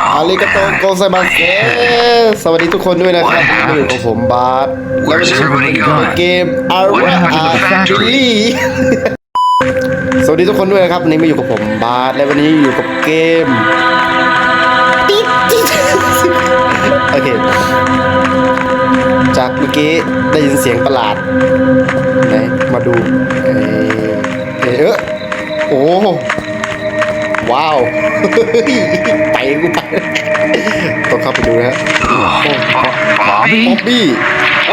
อาริกาโตโกไซมาเซสวัสดีทุกคนด้วยนะครับนี่อยู่กับผมบาสแล้ววันนี้อยู่ going? เกมอาร์ What อา happened to the ร์ factory? ลี่สวัสดีทุกคนด้วยนะครับวันนี้มาอยู่กับผมบาสและวันนี้อยู่กับเกมโอเค จากเมื่อกี้ได้ยินเสียงประหลาดไหนมาดูเออโอ้ ว้าวไปกูไปต้องเข้าไปดูนะฮะ Bobby? บ๊อบบี้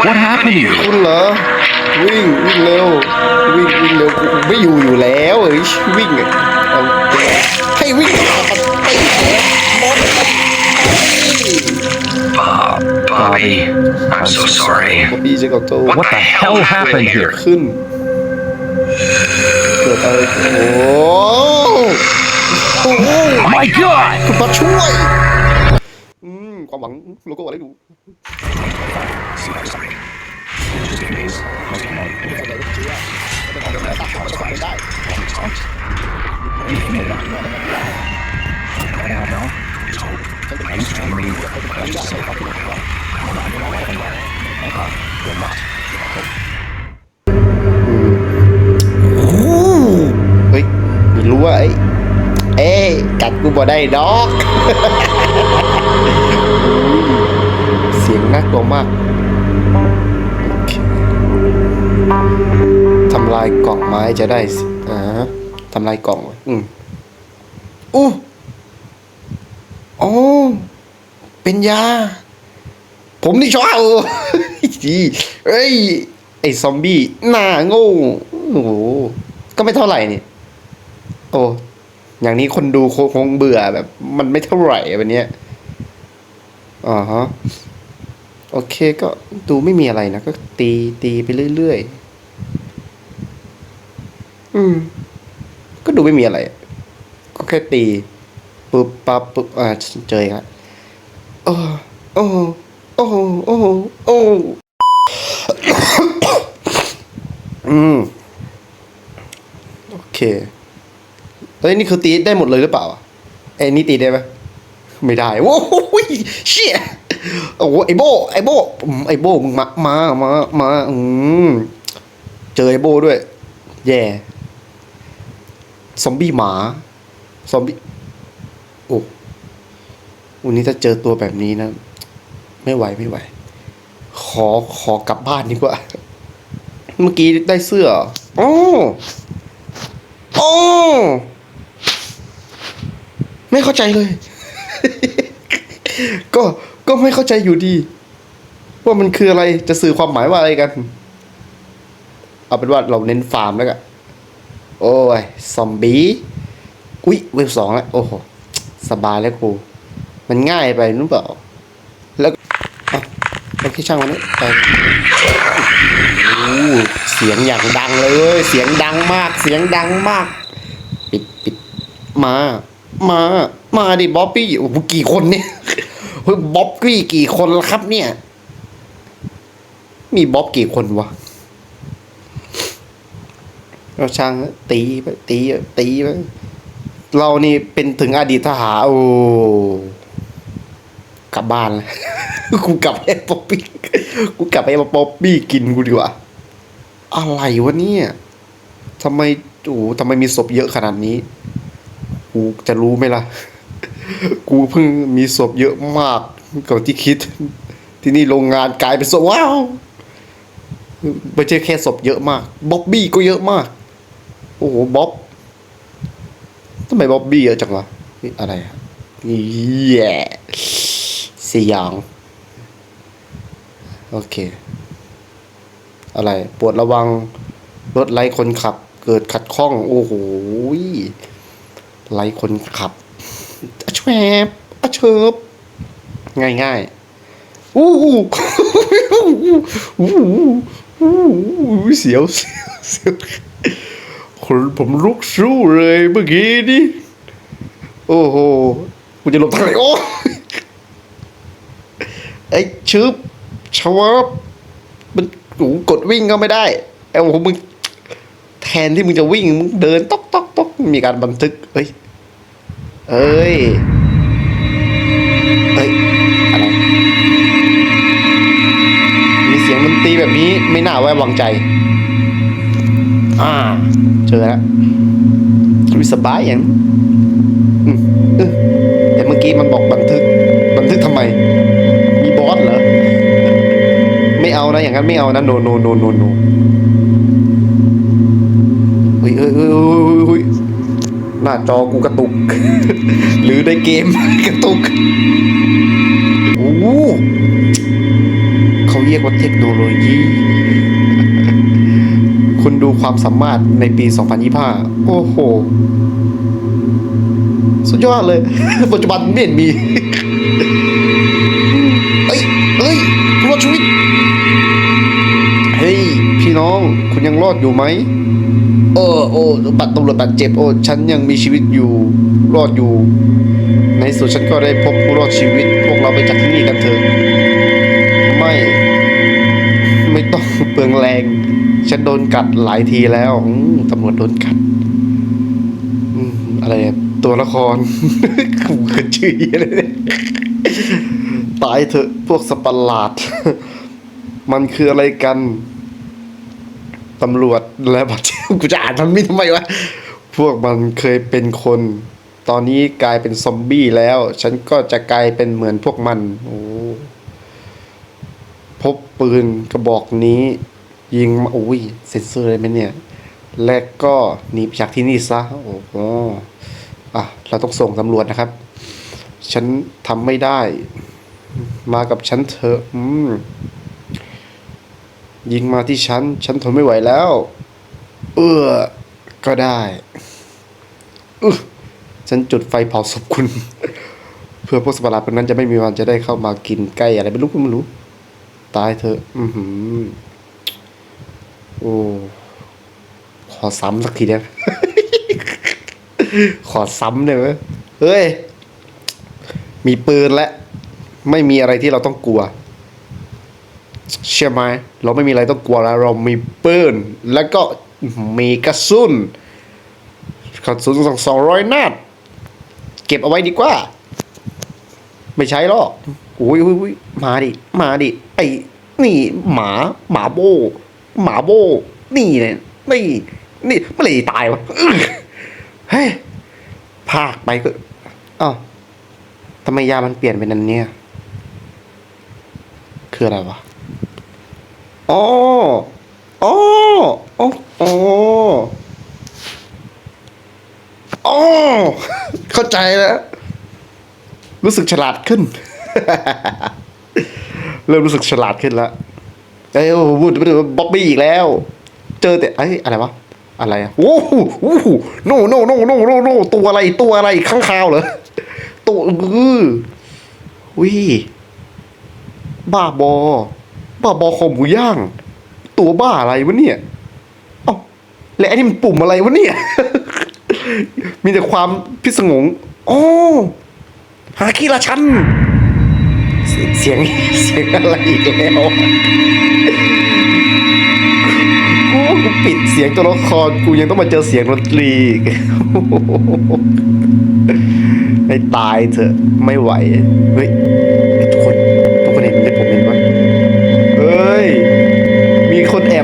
What happened to you? คุณเหรอวิ่งวิ่งเร็ววิ่งวิ่งเร็วกูไม่อยู่อยู่แล้วเอ้ยวิ่งอะเอาให้วิ่งไปแขนบอล Bob, Bobby, I'm so sorry. บ๊อบบี้จะกับโต What the hell happened here? ขึ้นเกิดอะไรขึ้นโอ้โอ้โห My God! คุณมาช่วย อืม ความหวังโลโก้อะไรดูเฮ้ยไม่รู้ว่าไอ้ เอ้ยกัดกูบ่ได้ดอก เสียงน่ากลัวมาก ทำลายกล่องไม้จะได้สิอ่าทำลายกล่อง อืมอู้โอ้เป็นยา ผมนี่ชอบเออจีเอ้ย ไอ้ซอมบี้หน้าโง่โอ้ก็ไม่เท่าไหร่นี่ โอ้ อย่างนี้คนดูคงเบื่อแบบ มันไม่เท่าไหร่วันเนี้ยอ่าฮะโอเคก็ดูไม่มีอะไรนะ ก็ตีตีไปเรื่อยๆ อืม ก็ดูไม่มีอะไร ก็แค่ตีปุ๊บปั๊บปุ๊บอ่าเจออีกแล้วโอ้โอ้โอ้โอ้โอ้อืม โอเค เอ้ยนี่คือตีได้หมดเลยหรือเปล่าไอ้นี่ตีได้ไหมไม่ได้โอ้โหเชี่ยโอ้โไอโบไอโบไอโบมึงมามามามาอืมเจอไอโบด้วย แย่ซอมบี้หมาซอมบี้โอ้วันนี้ถ้าเจอตัวแบบนี้นะ ไม่ไหวไม่ไหว ขอขอกลับบ้านดีกว่า เมื่อกี้ได้เสื้อเหรออ้โอ้ ไม่เข้าใจเลย ก็ก็ไม่เข้าใจอยู่ดี ว่ามันคืออะไรจะสื่อความหมายว่าอะไรกัน เอาเป็นว่าเราเน้นฟาร์มแล้วกันโอ้ย ซอมบี้อุ๊ยเวฟสองแล้ว โอ้โห สบายแล้วกู มันง่ายไปนึกเปล่า แล้วอะโอเคช่างมันนี่ไปโอ้เสียงอย่างดังเลย เสียงดังมาก เสียงดังมาก ปิดปิดมา มา มาดิบ๊อบบี้โอ้โหกี่คนเนี่ยเฮ้ยบ๊อบบี้กี่คนล้วครับ เนี่ย มีบ๊อบกี่คนวะเราช่างตีไปตีตีไปเรานี่เป็นถึงอดีตทหารโอ้กลับบ้านแล้วกูกลับให้ป๊อปปี้กูกลับให้ป๊อปปี้กินกูดีกว่าอะไรวะเนี่ยทำไมโอ้ทำไมมีศพเยอะขนาดนี้ กูจะรู้ไหมล่ะ กูเพิ่งมีศพเยอะมากกว่าที่คิด ที่นี่โรงงานกลายเป็นศพว้าวไม่ใช่แค่ศพเยอะมากบ๊อบบี้ก็เยอะมาก โอ้โหบ๊อบทำไมบ๊อบบี้เยอะจังวะนี่อะไรอะแย่สยองโอเค อะไรปวดระวังรถไล่คนขับ เกิดขัดข้อง โอ้โห ไล่คนขับอะแชบอะเชิบง่ายง่ายอู้หูอู้หูอู้หูเสียวเสียวเสียวคนผมลุกสู้เลยเมื่อกี้นี่โอ้โหกูจะหลบทางไหนโอ้ยไอ้ชึบชวับมันโอ้โหกดวิ่งก็ไม่ได้ไอ้โอ้มึงแทนที่มึงจะวิ่งมึงเดินตอกต๊อกต๊อก มีการบันทึก เอ้ย เอ้ย เอ้ย อะไร มีเสียงดนตรีแบบนี้ไม่น่าไว้วางใจ อ่า เจอแล้วรู้สบายอย่างแต่เมื่อกี้มันบอกบันทึก บันทึกทำไม มีบอสเหรอ ไม่เอานะ อย่างนั้นไม่เอานะ โนโนโนโนโนเฮ้ยเฮ้ยเฮ้ย น้าจอกูกระตุก หรือในเกมกระตุกโอ้เขาเรียกว่าเทคโนโลยีคุณดูความสามารถในปี 2025 โอ้โห สุดยอดเลย ปัจจุบันไม่เห็นมี เอ้ย เอ้ยรอดชีวิต เฮ้ย พี่น้อง คุณยังรอดอยู่ไหมเออโอ้บัตรตำรวจบาดเจ็บโอ้ฉันยังมีชีวิตอยู่รอดอยู่ ในสุดฉันก็ได้พบผู้รอดชีวิต พวกเราไปจากที่นี่กันเถอะไม่ ไม่ต้องเปลืองแรง ฉันโดนกัดหลายทีแล้วตำรวจโดนกัดอะไรตัวละครกูเกิดชื่อเหี้ยอะไรเนี่ยตายเถอะพวกสตว์ประหลาด มันคืออะไรกัน ตำรวจและบัตรเจ็บกูจะอ่านมันไม่ทำไมวะ พวกมันเคยเป็นคน ตอนนี้กลายเป็นซอมบี้แล้ว ฉันก็จะกลายเป็นเหมือนพวกมันโอ้พบปืนกระบอกนี้ ยิงมาอุ้ยเซ็นเซอร์เลยไหมเนี่ย และก็หนีจากที่นี่ซะ โอ้โหอะ เราต้องส่งตำรวจนะครับ ฉันทำไม่ได้ มากับฉันเถอะอืม ยิงมาที่ฉัน ฉันทนไม่ไหวแล้ว เออก็ได้อึฉันจุดไฟเผาศพคุณ เพื่อพวกสตว์ประหลาดพวกนั้นจะไม่มีวันจะได้เข้ามากินใกล้อะไรไม่รู้ก็ไม่รู้ ตายเถอะอือหือ โอ้ขอซ้ำสักทีได้ไหมขอซ้ำได้ไหมเฮ้ย มีปืนและ ไม่มีอะไรที่เราต้องกลัว เชื่อไหมเราไม่มีอะไรต้องกลัวแล้ว เรามีปืนแล้วก็มีกระสุนกระสุนสองสองร้อยนัดเก็บเอาไว้ดีกว่า ไม่ใช้หรอกอุ้ยอุ้ยมาดิ มาดิ ไอ้ นี่ หมา หมาโบ หมาโบ นี่เนี่ยนี่ นี่เมื่อไหร่ตายวะเฮ้ยภาคไปก็อ้าวทำไมยามันเปลี่ยนเป็นอันเนี้ยคืออะไรวะ อ๋ออ๋ออ๋ออ๋อเข้าใจแล้ว รู้สึกฉลาดขึ้น เริ่มรู้สึกฉลาดขึ้นแล้วเอ้ยพูดถึงบ๊อบบี้อีกแล้ว เจอแต่ไอ้อะไรวะอะไรอะโอ้โหโอ้โหโนโนโนโนโนโนตัวอะไรตัวอะไรข้างคาวเหรอตัวอือวิบ้าบอ บ้าบอคอหมูย่าง ตัวบ้าอะไรวะเนี่ยเอ้าและไอ้นี่มันปุ่มอะไรวะเนี่ย มีแต่ความพิศงงอ๋อหาคีราชัน เสียงเสียงอะไรอีกแล้วกูกูปิดเสียงตัวละครกูยังต้องมาเจอเสียงดนตรีอีกให้ตายเถอะไม่ไหว เฮ้ยทุกคน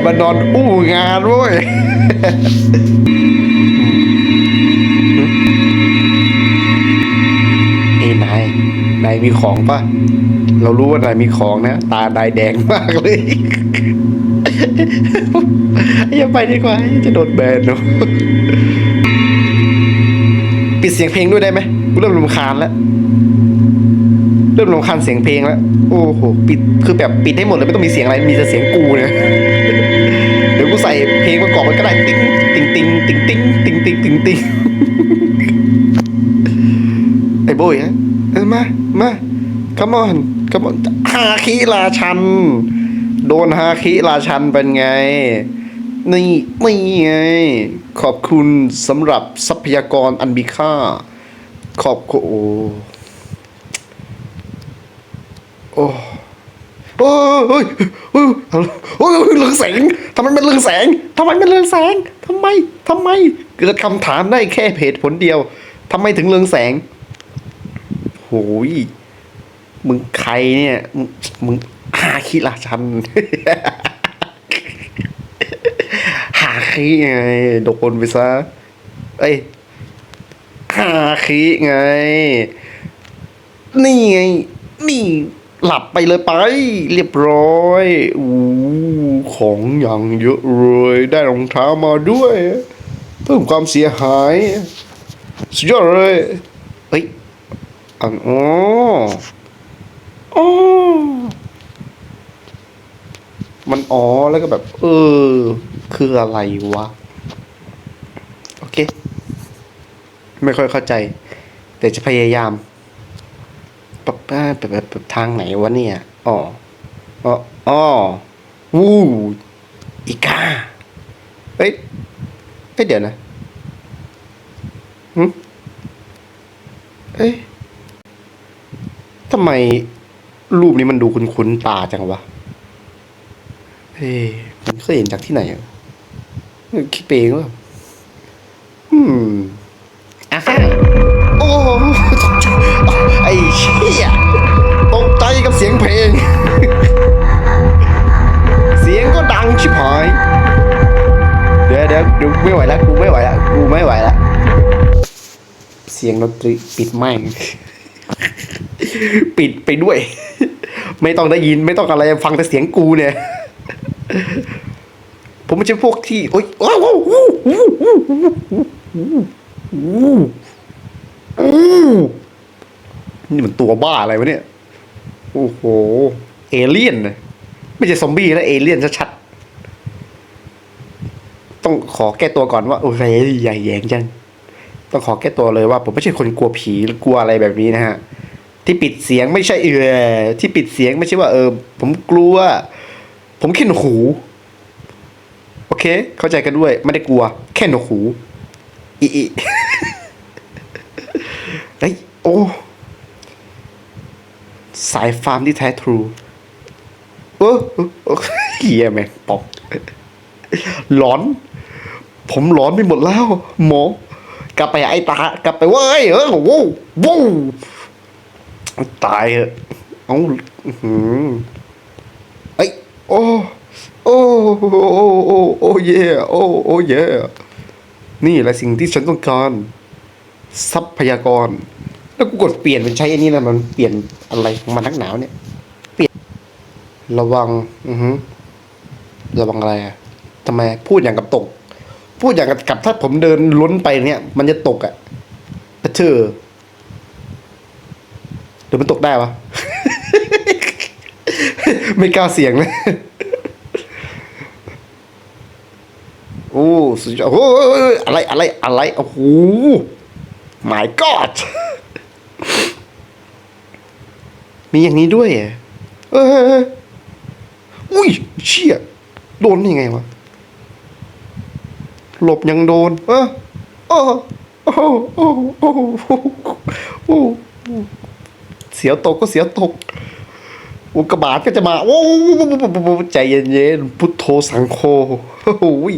มีคนแอบมานอนอู้งานเว้ยเอ้นายนายมีของปะเรารู้ว่านายมีของนะ ตานายแดงมากเลยอย่าไปดีกว่าจะโดนแบนเนาะปิดเสียงเพลงด้วยได้ไหมกูเริ่มรำคาญแล้วเริ่มรำคาญเสียงเพลงแล้ว โอ้โห ปิด คือแบบปิดให้หมดเลยไม่ต้องมีเสียงอะไร มีแต่เสียงกูเนี่ย เพลงประกอบมันก็ได้ติ๊งติ๊งติ๊งติ๊งติ๊งติ๊งติ๊งติ๊งติ๊งไอ้โบยฮะเออมามา come on come on ฮาคิราชัน โดนฮาคิราชันเป็นไง นี่นี่ไง ขอบคุณสำหรับทรัพยากรอันมีค่า ขอบคุณโอ้โอ้โอ้ย เฮ้ยโอ้ยเรืองแสงทำไมเป็นเรืองแสงทำไมเป็นเรืองแสงทำไมทำไม เกิดคำถามได้แค่เหตุผลเดียวทำไมถึงเรืองแสงโหยมึงใครเนี่ย มึงมึงอาคิราชันหาคีไงโดนไปซะเอ้ยฮาคีไง นี่ไง นี่ หลับไปเลยไป เรียบร้อยอู้ของอย่างเยอะเลยได้รองเท้ามาด้วย เพิ่มความเสียหาย สุดยอดเลยเฮ้ยอันอ๋ออ๋อมันอ๋อแล้วก็แบบ เออ คืออะไรวะ โอเค ไม่ค่อยเข้าใจ แต่จะพยายาม ปะป้าแบบแบบทางไหนวะเนี่ยอ๋ออ๋ออ๋อวู้อีกาเฮ้ยเฮ้ยเดี๋ยวนะหึเอ้ยทำไมรูปนี้มันดูคุ้นๆตาจังวะเฮ้ยมันเคยเห็นจากที่ไหนอะคิดไปเองว่าอืมอะฮะ ดี๋ยวดูไม่ไหวแล้วกูไม่ไหวแล้วกูไม่ไหวแล้วเสียงดนตรีปิดแม่งปิดไปด้วย ไม่ต้องได้ยินไม่ต้องอะไรฟังแต่เสียงกูเนี่ย ผมไม่ใช่พวกที่โอ๊ยว้าวว้านี่มันตัวบ้าอะไรวะเนี่ย โอ้โห เอเลี่ยนนะไม่ใช่ซอมบี้นะเอเลี่ยนชัด ต้องขอแก้ตัวก่อนว่าโอ้ยใหญ่แยงจัง ต้องขอแก้ตัวเลยว่า ผมไม่ใช่คนกลัวผีหรือกลัวอะไรแบบนี้นะฮะ ที่ปิดเสียงไม่ใช่เออที่ปิดเสียงไม่ใช่ว่าเออ ผมกลัว ผมแค่หนหู โอเค เข้าใจกันด้วย ไม่ได้กลัว แค่หนหูอีอีเฮ้ยโอ้สายฟาร์มที่แท้ทรูเออเออเออเฮียแม่งปอกหลอน ผมหลอนไปหมดแล้ว หมอกลับไปไอ้ตากลับไปเว้ยเออโว้วโว้ตายเหอะเอาอื้อหือเอ้โอ้โอ้โอ้โอ้โอ้เย่โอ้โอ้เย่นี่แหละสิ่งที่ฉันต้องการ ทรัพยากร แล้วกูกดเปลี่ยนเป็นใช้อันนี้นะมันเปลี่ยนอะไรของมันนักหนาวเนี่ย เปลี่ยน ระวัง อือฮึระวังอะไรอะทำไมพูดอย่างกับตก พูดอย่างกับถ้าผมเดินล้นไปเนี่ย มันจะตกอะแต่เธอเดี๋ยวมันตกได้ปะไม่กล้าเสียงเลยโอ้สุดยอดโอ้อะไรอะไรอะไรโอ้โห my god มีอย่างนี้ด้วยเอออุ้ยเชี่ยโดนยังไงวะ หลบยังโดน เออโอ้โอ้โอ้โอ้โอ้เสียวตกก็เสียวตก อุกกาบาตก็จะมาโอ้ใจเย็นๆพุทโธสังโฆโอ้ย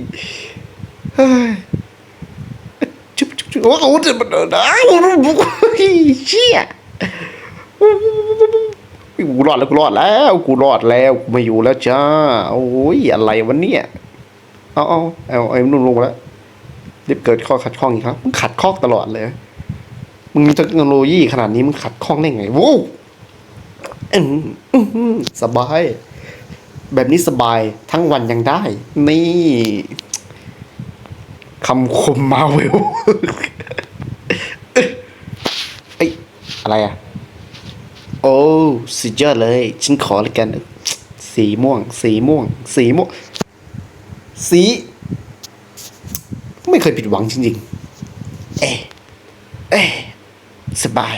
เฮ้ยจุ๊บจุ๊บจุ๊บโอ้โหจะมันเดินนะเชี่ยกูรอดแล้วกูรอดแล้วกูรอดแล้วไม่อยู่แล้วจ้าโอ้ยอะไรวะเนี่ย เอาเอาเอาไอ้นุ่นลงแล้วรีบเกิดข้อขัดข้องอีกครับมึงขัดข้องตลอดเลย มึงมีเทคโนโลยีขนาดนี้มึงขัดข้องได้ไงโว้สบาย แบบนี้สบายทั้งวันยังได้ นี่คำคมมาเวลเอ้ยอะไรอะ โอ้สุดยอดเลย ฉันขอเลยกัน สีม่วง สีม่วง สีม่วง สี ไม่เคยผิดหวังจริงๆ เอ๊เอ๊สบาย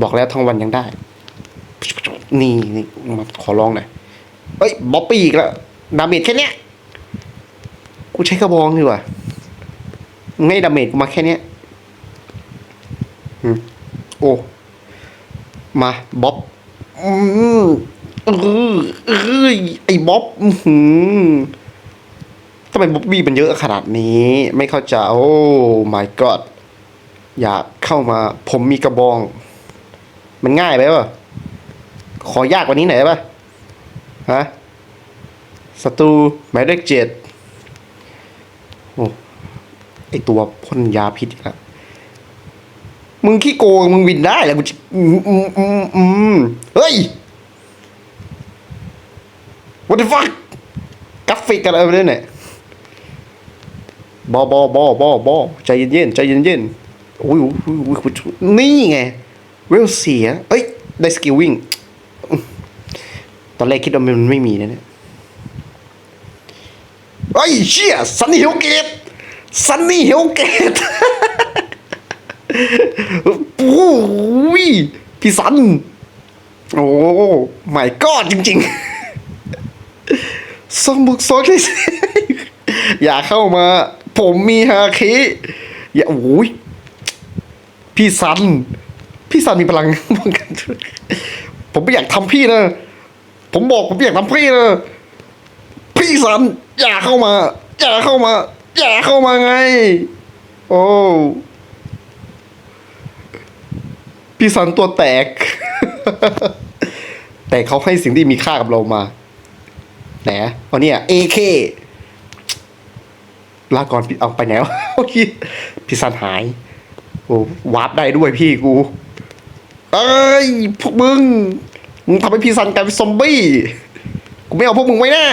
บอกแล้วทั้งวันยังได้ นี่นี่มาขอลองหน่อยเฮ้ยบ๊อบปี้อีกแล้วดาเมจแค่เนี้ย กูใช้กระบองดีกว่าง่ายดาเมจกูมาแค่เนี้ยอืมโอ้ มาบ๊อบอืออเอ้ยไอ้บ๊อบ อือ ทำไมบ๊อบบี้มันเยอะขนาดนี้ ไม่เข้าใจ โอ้ my god อยากเข้ามา ผมมีกระบอง มันง่ายไปป่ะขอยากกว่านี้หน่อยปะฮะศัตรูหมายเลขเจ็ดโอ้ไอตัวพ่นยาพิษอีกแล้วมึงขี้โกงมึงบินได้แล้วกูจะอืมอืมอืมอืมเฮ้ย what the fuck กราฟิกกันอะไรเนี่ยเนี่ย บอบอบอบอบอใจเย็นๆใจเย็นๆโอ้ยโอ้ยโอ้ยโอ้ยนี่ไงเวลเสีย เอ้ย ได้สกิลวิ่ง ตอนแรกคิดว่ามันไม่มีนะเนี่ยเฮ้ยเชี่ยซันนี่เฮลเกตซันนี่เฮลเกตโอ้ยพี่สัน โอ้ไม่ก็จริงๆสองบุกสองที่สี่อย่าเข้ามา ผมมีฮาคิอย่าโอ้ยพี่สัน พี่สันมีพลังป้องกันผมไม่อยากทำพี่นะ ผมบอกผมไม่อยากทำพี่นะ พี่สัน อย่าเข้ามา อย่าเข้ามา อย่าเข้ามาไง โอ้พี่สันตัวแตก แต่เขาให้สิ่งที่มีค่ากับเรามา ไหนวันนี้เอเค ลาก่อนพี่เอาไปไหนวะพี่พี่สันหาย โอ้วาร์ปได้ด้วยพี่กู เอ้ยพวกมึง มึงทำให้พี่สันกลายเป็นซอมบี้ กูไม่เอาพวกมึงไว้แน่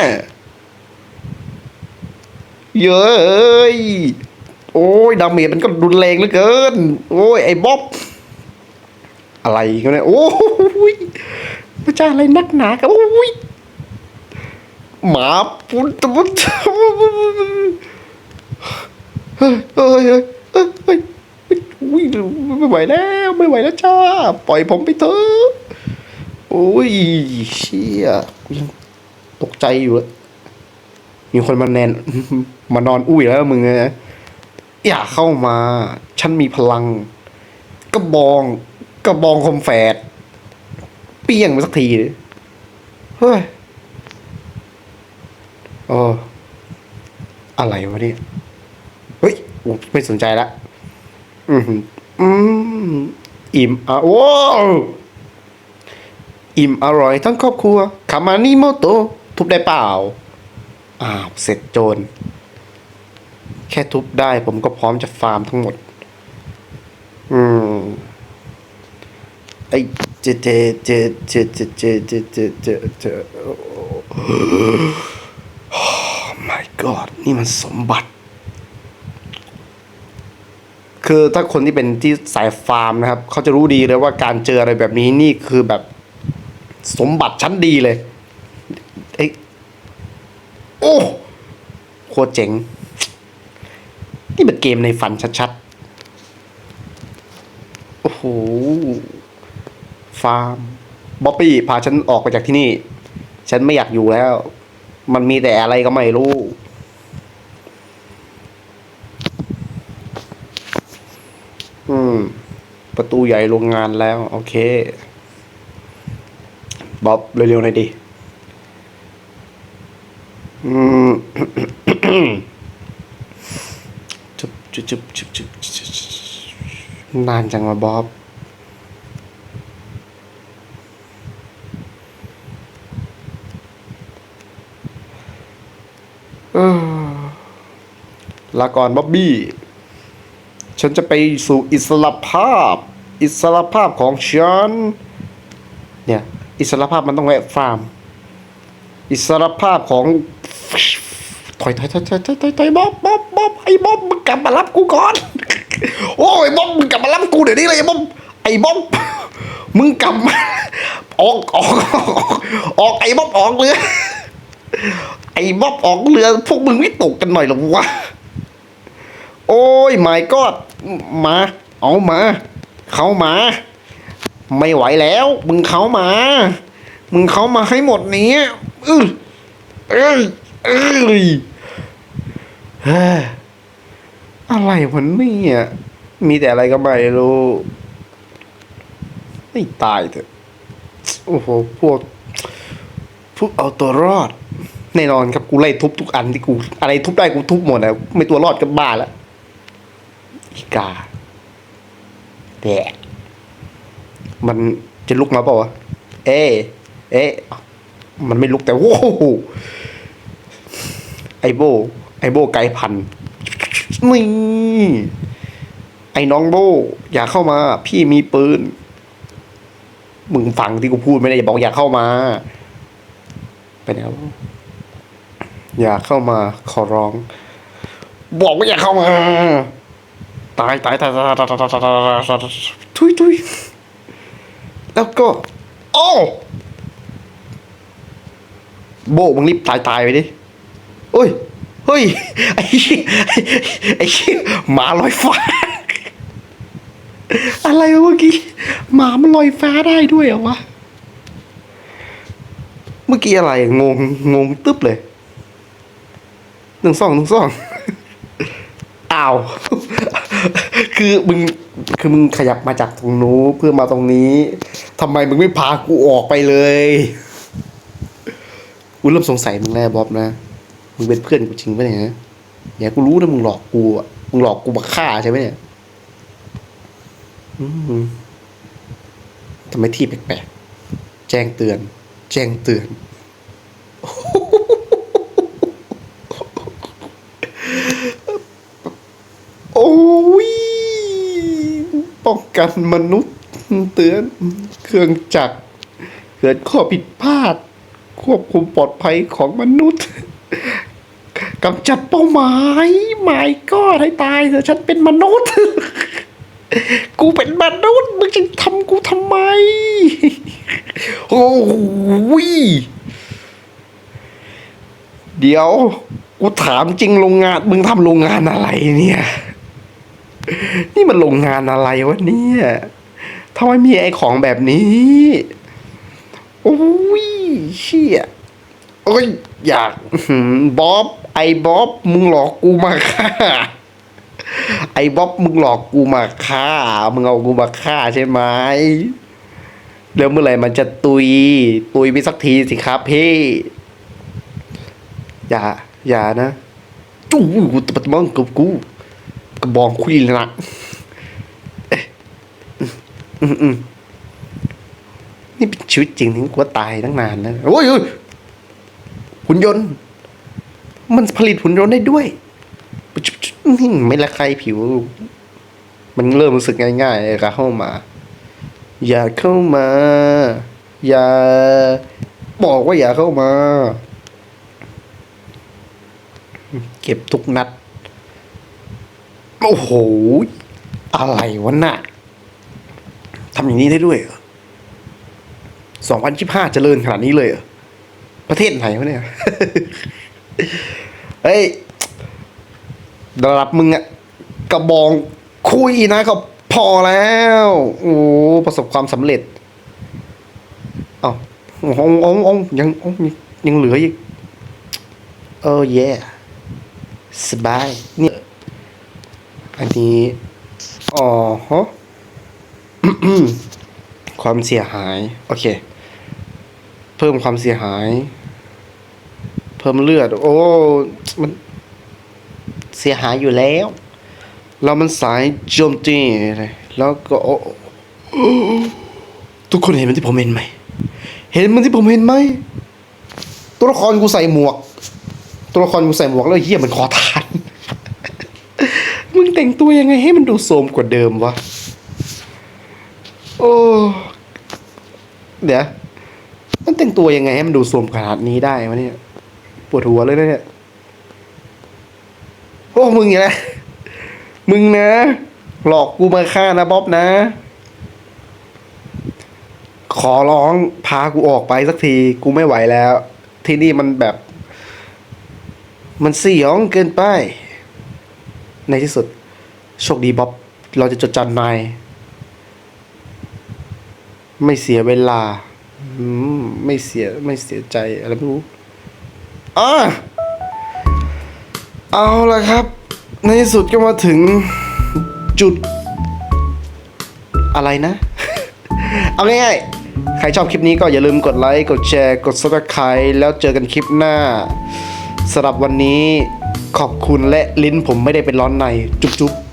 เย้ยโอ้ยดาเมจมันก็รุนแรงเหลือเกิน โอ้ยไอ้บ๊อบอะไรกันเนี่ยโอ้ยมันจะอะไรนักหนากันโอ้ยหมาปุ้นตะปุ้น เฮ้ยเฮ้ยเฮ้ยเฮ้ยอุ้ยไม่ไหวแล้วไม่ไหวแล้วจ้า ปล่อยผมไปเถอะโอ้ยเชี่ยกูยังตกใจอยู่เลยมีคนมาแนนมานอนอุ้ยแล้วมึงนะอย่าเข้ามา ฉันมีพลัง กระบองกระบองคมแฝดเปี้ยงมาสักทีเฮ้ยเอออะไรวะเนี่ย ไม่สนใจละ อืมอืมอิ่มอะว้าวอิ่มอร่อยทั้งครอบครัวคามานิโมโตทุบได้เปล่า อ้าว เสร็จโจร แค่ทุบได้ผมก็พร้อมจะฟาร์มทั้งหมด อืม ไอ้เจเจเจเจเจเจเจเจเจเจโอ้ my god นี่มันสมบัติ คือถ้าคนที่เป็นที่สายฟาร์มนะครับเขาจะรู้ดีเลยว่าการเจออะไรแบบนี้นี่คือแบบสมบัติชั้นดีเลยเอ้โอ้โคตรเจ๋ง นี่มันเกมในฝันชัดๆ โอ้โห ฟาร์มบ๊อบบี้พาฉันออกไปจากที่นี่ ฉันไม่อยากอยู่แล้ว มันมีแต่อะไรก็ไม่รู้ อืม ประ ตูใหญ่โรงงานแล้ว โอเคบ๊อบเร็วๆหน่อยดิอืมจุบจุบจุบจุบจุบจุบนานจังวะบ๊อบลาก่อนบ๊อบบี้ ฉันจะไปสู่อิสระภาพ อิสรภาพของฉันเนี่ยอิสรภาพมันต้องแวะฟาร์ม อิสรภาพของถอยถอยถอยถอยถอยถอยถอยบ๊อบบ๊อบบ๊อบไอ้บ๊อบมึงกลับมารับกูก่อน โอ้ยบ๊อบมึงกลับมารับกูเดี๋ยวนี้เลยไอ้บ๊อบไอ้บ๊อบมึงกลับมาออกออกออกไอ้บ๊อบออกเรือไอ้บ๊อบออกเรือพวกมึงไม่ตกกันหน่อยหรอวะโอ้ยไม่ก็มา เอามา เข้ามา ไม่ไหวแล้ว มึงเข้ามา มึงเข้ามาให้หมดนี้ยอือเอ้ยเอ้ยเฮ้ยอะไรวันนี้อะมีแต่อะไรก็ไม่รู้ไม่ตายเถอะโอ้โหพวกพวกเอาตัวรอดแน่นอนครับกูไล่ทุบทุกอันที่กู อะไรทุบได้กูทุบหมดอะไม่ตัวรอดก็บ้าแล้วอีกา แดะมันจะลุกมาเปล่าวะ เอ๊เอ๊มันไม่ลุกแต่โว้โหไอโบ ไอโบไกลพันนี่ไอ้น้องโบ อย่าเข้ามา พี่มีปืน มึงฟังที่กูพูดไม่ได้อย่าบอกอย่าเข้ามา ไปไหนวอย่าเข้ามาขอร้อง บอกว่าอย่าเข้ามา ตายตายตายตายตายตายตายตายตายแล้วก็โอ้โบมึงรีบตายตายไปดิโอ้ยเฮ้ยไอ้ไอ้หมาลอยฟ้า อะไรเมื่อกี้หมามันลอยฟ้าได้ด้วยเหรอวะเมื่อกี้อะไรงงงงตึ๊บเลยหนึ่งสองหนึ่งสองอ้าว คือมึงคือมึงขยับมาจากตรงนู้เพื่อมาตรงนี้ทำไมมึงไม่พากูออกไปเลยกูเริ่มสงสัยมึงแล้วบ๊อบนะมึงเป็นเพื่อนกูจริงปะเนี่ยฮะเนี่ยกูรู้นะมึงหลอกกูอะมึงหลอกกูมาฆ่าใช่ไหมเนี่ยทำไมที่แปลกๆแจ้งเตือน แจ้งเตือนโอ้ย ป้องกันมนุษย์เตือนเครื่องจักรเกิดข้อผิดพลาด ควบคุมปลอดภัยของมนุษย์กำจัดเป้าหมายหมายก็ให้ตายเถอะฉันเป็นมนุษย์ กูเป็นมนุษย์มึงจะทำกูทำไม โอ้ยเดี๋ยว กูถามจริงโรงงาน มึงทำโรงงานอะไรเนี่ย นี่มันโรงงานอะไรวะเนี่ยทำไมมีไอ้ของแบบนี้ โอ้ยเชี่ยโอ้ยอยากบ๊อบไอ้บ๊อบมึงหลอกกูมาฆ่าไอ้บ๊อบมึงหลอกกูมาฆ่า มึงเอากูมาฆ่าใช่ไหมแล้วเมื่อไหร่มันจะตุย ตุยไปสักทีสิครับพี่อย่า อย่านะจู้กูตะปัดมังกับกู บองคุยเลยนะนี่เป็นชีวิตจริงที่กูว่าตายตั้งนานแล้วโอ้ยหุ่นยนต์ มันผลิตหุ่นยนต์ได้ด้วยนี่ไม่ละใครผิว มันเริ่มรู้สึกง่ายๆเลยการเข้ามา อย่าเข้ามา อย่า บอกว่าอย่าเข้ามา เก็บทุกนัด โอ้โห อะไรวะน่ะทำอย่างนี้ได้ด้วยเหรอสองพันยี่ห้าเจริญขนาดนี้เลยเหรอ ประเทศไหนวะเนี่ย เฮ้ยระดับมึงอะกระบองคุยนะก็พอแล้ว โอ้ประสบความสำเร็จ เอ้าองององยังองยังเหลืออีก เออเย่ สบายเนี่ย อันนี้อ๋อฮะความเสียหาย โอเค เพิ่มความเสียหาย เพิ่มเลือด โอ้ มันเสียหายอยู่แล้ว เรามันสายโจมตีเลยแล้วก็ทุกคนเห็นมันที่ผมเห็นไหม เห็นมันที่ผมเห็นไหม ตัวละครกูใส่หมวก ตัวละครกูใส่หมวกแล้วเฮียมันขอทา งแต่งตัวยังไงให้มันดูโทรมกว่าเดิมวะ โอ้ เดี๋ยว มันแต่งตัวยังไงให้มันดูโทรมขนาดนี้ได้วะเนี่ย ปวดหัวเลยนะเนี่ย โอ้มึงอย่างมึงนะ หลอกกูมาฆ่านะบ๊อบนะ ขอร้องพากูออกไปสักที กูไม่ไหวแล้ว ที่นี่มันแบบ มันสยองเกินไป ในที่สุด โชคดีบ๊อบ เราจะจดจำนาย ไม่เสียเวลา ไม่เสียไม่เสียใจอะไรไม่รู้อะเอาละครับ ในที่สุดก็มาถึงจุด อะไรนะ เอาง่ายๆ ใครชอบคลิปนี้ก็อย่าลืมกดไลค์ กดแชร์ กด subscribe แล้วเจอกันคลิปหน้าสำหรับวันนี้ขอบคุณและลิ้นผมไม่ได้เป็นร้อนใน จุ๊บๆ